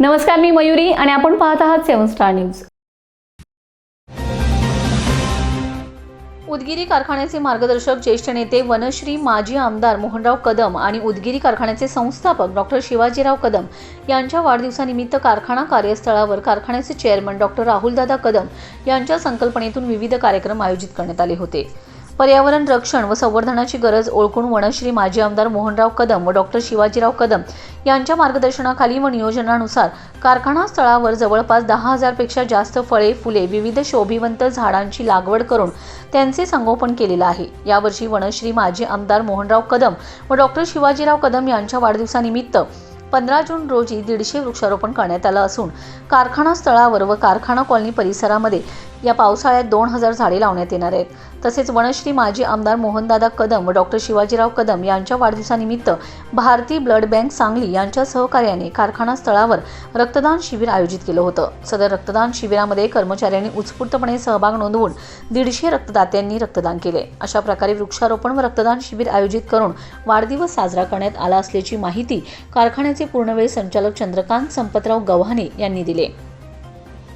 नमस्कार मी मयुरी आणि आपण पाहत आहात सेवन स्टार न्यूज. उदगिरी कारखान्याचे मार्गदर्शक ज्येष्ठ नेते वनश्री माजी आमदार मोहनराव कदम आणि उदगिरी कारखान्याचे संस्थापक डॉक्टर शिवाजीराव कदम यांच्या वाढदिवसानिमित्त कारखाना कार्यस्थळावर कारखान्याचे चेअरमन डॉक्टर राहुलदादा कदम यांच्या संकल्पनेतून विविध कार्यक्रम आयोजित करण्यात आले होते. पर्यावरण रक्षण व संवर्धनाची गरज ओळखून वनश्री माजी आमदार मोहनराव कदम व डॉक्टर शिवाजीराव कदम यांच्या मार्गदर्शनाखाली व नियोजनानुसार कारखाना स्थळावर जवळपास दहा हजारपेक्षा जास्त फळे फुले विविध शोभिवंत झाडांची लागवड करून त्यांचे संगोपन केलेलं आहे. यावर्षी वनश्री माजी आमदार मोहनराव कदम व डॉक्टर शिवाजीराव कदम यांच्या वाढदिवसानिमित्त पंधरा जून रोजी दीडशे वृक्षारोपण करण्यात आलं असून कारखाना स्थळावर व कारखाना कॉलनी परिसरामध्ये या पावसाळ्यात दोन हजार झाडे लावण्यात येणार आहेत. तसेच वनश्री माजी आमदार मोहनदादा कदम व डॉक्टर शिवाजीराव कदम यांच्या वाढदिवसानिमित्त भारती ब्लड बँक सांगली यांच्या सहकार्याने कारखाना स्थळावर रक्तदान शिबिर आयोजित केलं होतं. सदर रक्तदान शिबिरामध्ये कर्मचाऱ्यांनी उत्स्फूर्तपणे सहभाग नोंदवून दीडशे रक्तदात्यांनी रक्तदान केले. अशा प्रकारे वृक्षारोपण व रक्तदान शिबिर आयोजित करून वाढदिवस साजरा करण्यात आला असल्याची माहिती कारखान्याचे पूर्णवेळ संचालक चंद्रकांत संपतराव गव्हाणे यांनी दिले.